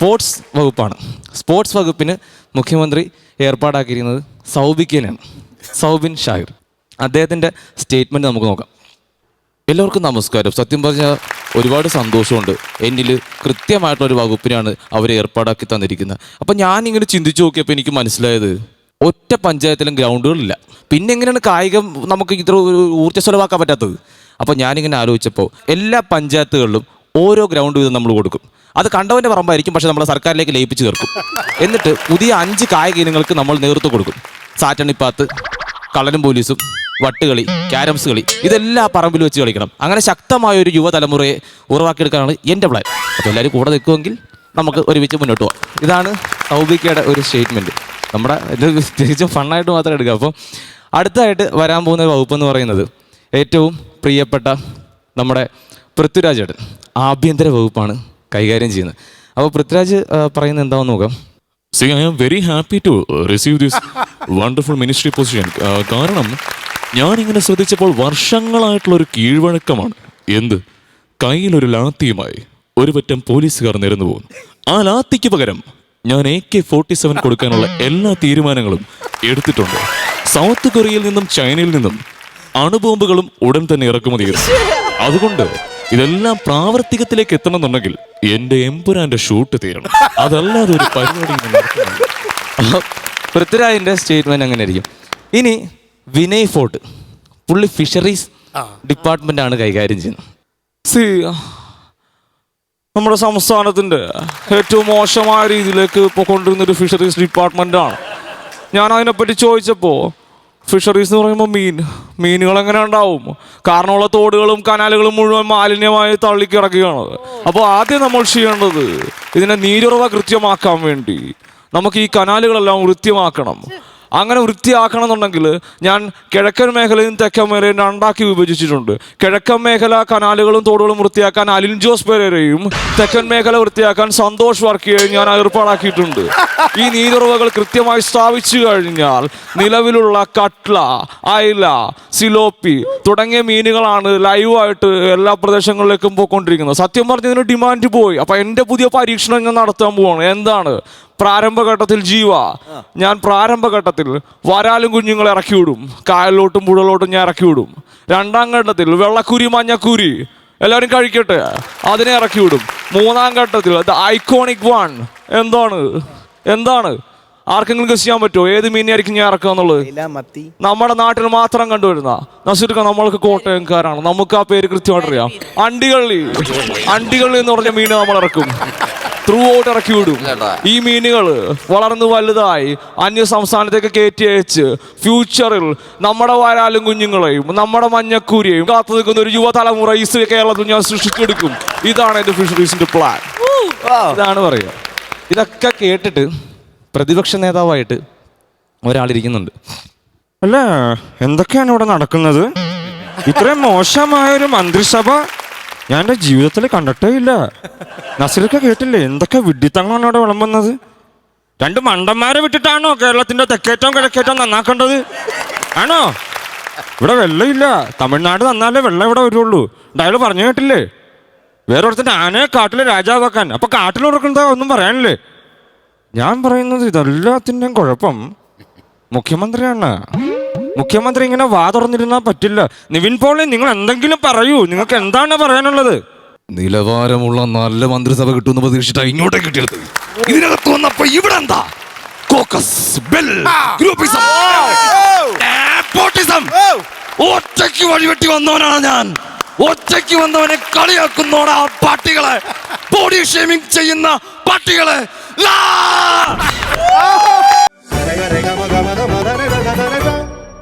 Sports വകുപ്പാണ്. Sports വകുപ്പിന് മുഖ്യമന്ത്രി ഏർപ്പാടാക്കിയിരിക്കുന്നത് സൗബിക്കനാണ് സൗബിൻ ഷാഹിർ. അദ്ദേഹത്തിന്റെ സ്റ്റേറ്റ്മെന്റ് നമുക്ക് നോക്കാം. എല്ലാവർക്കും നമസ്കാരം. സത്യം പറഞ്ഞാൽ ഒരുപാട് സന്തോഷമുണ്ട്. എന്നിൽ കൃത്യമായിട്ടുള്ള ഒരു വകുപ്പിനാണ് അവർ ഏർപ്പാടാക്കി തന്നിരിക്കുന്നത്. അപ്പം ഞാനിങ്ങനെ ചിന്തിച്ചു നോക്കിയപ്പോൾ എനിക്ക് മനസ്സിലായത് ഒറ്റ പഞ്ചായത്തിലും ഗ്രൗണ്ടുകളില്ല. പിന്നെ എങ്ങനെയാണ് കായികം നമുക്ക് ഇത്ര ഊർജ ഊർജസ്വലമാക്കാൻ പറ്റാത്തത്? അപ്പോൾ ഞാനിങ്ങനെ ആലോചിച്ചപ്പോൾ എല്ലാ പഞ്ചായത്തുകളിലും ഓരോ ഗ്രൗണ്ട് വീതം നമ്മൾ കൊടുക്കും. അത് കണ്ടവന്റെ പറമ്പായിരിക്കും പക്ഷെ നമ്മളെ സർക്കാരിലേക്ക് ലയിപ്പിച്ച് തീർക്കും. എന്നിട്ട് പുതിയ അഞ്ച് കായിക ഇനങ്ങൾക്ക് നമ്മൾ നേതൃത്വം കൊടുക്കും. സാറ്റണിപ്പാത്ത് കള്ളനും പോലീസും വട്ടുകളി ക്യാരംസ് കളി ഇതെല്ലാം പറമ്പിൽ വെച്ച് കളിക്കണം. അങ്ങനെ ശക്തമായ ഒരു യുവതലമുറയെ ഉറവാക്കിയെടുക്കാനാണ് എന്റെ പ്ലാൻ അപ്പോൾ എല്ലാവരും കൂടെ നിൽക്കുമെങ്കിൽ നമുക്ക് ഒരുമിച്ച് മുന്നോട്ട് പോകാം ഇതാണ് സൗബിക്കയുടെ ഒരു സ്റ്റേറ്റ്മെന്റ് നമ്മുടെ ഇത് തിരിച്ചും ഫണ്ണായിട്ട് മാത്രം എടുക്കുക അപ്പോൾ അടുത്തായിട്ട് വരാൻ പോകുന്ന വകുപ്പ് എന്ന് പറയുന്നത് ഏറ്റവും പ്രിയപ്പെട്ട നമ്മുടെ പൃഥ്വിരാജേട്ടൻ ആഭ്യന്തര വകുപ്പാണ്. കൈകാര്യം ചെയ്യുന്നത്. അപ്പോൾ പൃഥ്വിരാജ് പറയുന്നത് എന്താണെന്ന് നോക്കാം. See I am very happy to receive this wonderful ministry position കാരണം ഞാൻ ഇങ്ങനെ ശ്രദ്ധിച്ചപ്പോൾ വർഷങ്ങളായിട്ടുള്ള ഒരു കീഴ്വഴക്കമാണ്. എന്ത്? കയ്യിലൊരു ലാത്തിയുമായി ഒരു പറ്റം പോലീസുകാർ നിരന്നു പോകുന്നു. ആ ലാത്തിക്ക് പകരം ഞാൻ എ കെ ഫോർട്ടി സെവൻ കൊടുക്കാനുള്ള എല്ലാ തീരുമാനങ്ങളും എടുത്തിട്ടുണ്ട്. സൗത്ത് കൊറിയയിൽ നിന്നും ചൈനയിൽ നിന്നും അണുബോംബുകളും ഉടൻ തന്നെ ഇറക്കുമതി അതുകൊണ്ട് ഇതെല്ലാം പ്രാവർത്തികത്തിലേക്ക് എത്തണമെന്നുണ്ടെങ്കിൽ എന്റെ എമ്പുരാന്റെ ഷൂട്ട് തീരണം. അതല്ലാതെ ഒരു പരിപാടി പൃഥ്വിരാജിന്റെ. സ്റ്റേറ്റ്മെന്റ് അങ്ങനെ ആയിരിക്കും ഇനി വിനയ് ഫോർട്ട് പുള്ളി ഫിഷറീസ് ഡിപ്പാർട്ട്മെന്റ് ആണ് കൈകാര്യം ചെയ്യുന്നത്. സി നമ്മുടെ സംസ്ഥാനത്തിന്റെ ഏറ്റവും മോശമായ രീതിയിലേക്ക് പോയിക്കൊണ്ടിരുന്ന ഒരു ഫിഷറീസ് ഡിപ്പാർട്ട്മെന്റ് ആണ് ഞാൻ അതിനെപ്പറ്റി ചോദിച്ചപ്പോൾ ഫിഷറീസ് എന്ന് പറയുമ്പോൾ മീൻ മീനുകൾ എങ്ങനെ ഉണ്ടാവും? കാരണമുള്ള തോടുകളും കനാലുകളും മുഴുവൻ മാലിന്യമായി തള്ളിക്കിറക്കുകയാണ് അപ്പോൾ ആദ്യം നമ്മൾ ചെയ്യേണ്ടത് ഇതിനെ നീരുറവ കൃത്യമാക്കാൻ വേണ്ടി നമുക്ക് ഈ കനാലുകളെല്ലാം വൃത്തിയാക്കണം. അങ്ങനെ വൃത്തിയാക്കണം എന്നുണ്ടെങ്കിൽ ഞാൻ കിഴക്കൻ മേഖലയും തെക്കൻ മേഖലയും രണ്ടാക്കി വിഭജിച്ചിട്ടുണ്ട്. കിഴക്കൻ മേഖല കനാലുകളും തോടുകളും വൃത്തിയാക്കാൻ അലിൻ ജോസ് പെരേരയും തെക്കൻ മേഖല വൃത്തിയാക്കാൻ സന്തോഷ് വർക്കിയെയും ഞാൻ ഏർപ്പാടാക്കിയിട്ടുണ്ട്. ഈ നീരുറവകൾ കൃത്യമായി സ്ഥാപിച്ചു കഴിഞ്ഞാൽ നിലവിലുള്ള കട്ട്ല അയല സിലോപ്പി തുടങ്ങിയ മീനുകളാണ് ലൈവായിട്ട് എല്ലാ പ്രദേശങ്ങളിലേക്കും പോയിക്കൊണ്ടിരിക്കുന്നത്. സത്യം പറഞ്ഞതിന് ഡിമാൻഡ് പോയി. അപ്പൊ എന്റെ പുതിയ പരീക്ഷണം ഞാൻ നടത്താൻ പോവാണ്. എന്താണ്? പ്രാരംഭഘട്ടത്തിൽ ജീവ. ഞാൻ പ്രാരംഭഘട്ടത്തിൽ വരാലും കുഞ്ഞുങ്ങളെ ഇറക്കി വിടും. കായലിലോട്ടും പുഴലോട്ടും ഞാൻ ഇറക്കി വിടും. രണ്ടാം ഘട്ടത്തിൽ വെള്ളക്കുരി മഞ്ഞക്കുരി എല്ലാവരും കഴിക്കട്ടെ. അതിനെ ഇറക്കി വിടും. മൂന്നാം ഘട്ടത്തിൽ ഐക്കോണിക് വൺ. എന്താണ്? എന്താണ്? ആർക്കെങ്കിലും ഗസ് ചെയ്യാൻ പറ്റുമോ? ഏത് മീനായിരിക്കും ഞാൻ ഇറക്കുക എന്നുള്ളത്? നമ്മുടെ നാട്ടിൽ മാത്രം കണ്ടുവരുന്ന നസുരുക്ക നമ്മൾക്ക് കോട്ടയംകാരാണ്. നമുക്ക് ആ പേര് കൃത്യമായിട്ട് അറിയാം അണ്ടികള്ളി. അണ്ടികള്ളി എന്ന് പറഞ്ഞ മീൻ നമ്മൾ ഇറക്കും. ത്രൂ ഔട്ട് ഇറക്കി വിടും. ഈ മീനുകൾ വളർന്ന് വലുതായി അന്യ സംസ്ഥാനത്തേക്ക് കയറ്റി അയച്ച് ഫ്യൂച്ചറിൽ നമ്മുടെ വരാലും കുഞ്ഞുങ്ങളെയും നമ്മുടെ മഞ്ഞക്കൂരിയെയും കാത്തു നിൽക്കുന്ന ഒരു യുവതലമുറ ഈ കേരളത്തിൽ ഞാൻ സൃഷ്ടിച്ചെടുക്കും. ഇതാണ് എന്റെ ഫിഷറീസിന്റെ പ്ലാൻ ഇതാണ് പറയുക. ഇതൊക്കെ കേട്ടിട്ട് പ്രതിപക്ഷ നേതാവായിട്ട് ഒരാളിരിക്കുന്നുണ്ട്. അല്ല എന്തൊക്കെയാണ് ഇവിടെ നടക്കുന്നത്? ഇത്രയും മോശമായ ഒരു മന്ത്രിസഭ ഞാൻ എന്റെ ജീവിതത്തിൽ കണ്ടിട്ടേ ഇല്ല. നസീറൊക്കെ കേട്ടില്ലേ? എന്തൊക്കെ വിഡിത്തങ്ങളാണ് അവിടെ വിളമ്പുന്നത്? രണ്ട് മണ്ടന്മാരെ വിട്ടിട്ടാണോ കേരളത്തിന്റെ തെക്കേറ്റവും കിഴക്കേറ്റവും നന്നാക്കേണ്ടത്? ആണോ? ഇവിടെ വെള്ളമില്ല. തമിഴ്നാട് നന്നാലേ വെള്ളം ഇവിടെ വരുള്ളൂ. അയാൾ പറഞ്ഞു കേട്ടില്ലേ? വേറെ ഒരുത്തിന്റെ ആനയെ കാട്ടിലെ രാജാവാക്കാൻ. അപ്പം കാട്ടിൽ കൊടുക്കുന്നതാ ഒന്നും പറയാനില്ലേ? ഞാൻ പറയുന്നത് ഇതെല്ലാത്തിന്റെയും കുഴപ്പം. മുഖ്യമന്ത്രിയാണ്. മുഖ്യമന്ത്രി ഇങ്ങനെ വാ തുറന്നിരുന്നാൽ പറ്റില്ല. നിവിൻ പോളി നിങ്ങൾ എന്തെങ്കിലും പറയൂ. നിങ്ങൾക്ക് എന്താണ് പറയാനുള്ളത്? നിലവാരമുള്ള നല്ല മന്ത്രിസഭ കിട്ടുമെന്ന് പ്രതീക്ഷിച്ചാ ഇങ്ങോട്ടേ കിട്ടിയത്. ഇതിനകത്ത് വന്നപ്പോ ഇവിടെ എന്താ? കോക്കസ് ബെൽ ഗ്രൂപ്പിസം. ഒറ്റയ്ക്ക് വഴിവെട്ടി വന്നവനാണ് ഞാൻ. ഒറ്റയ്ക്ക് വന്നവനെ കളിയാക്കുന്നോടാ പാർട്ടികളെ. ബോഡി ഷേമിംഗ് ചെയ്യുന്ന പാർട്ടികളെ. ലാ!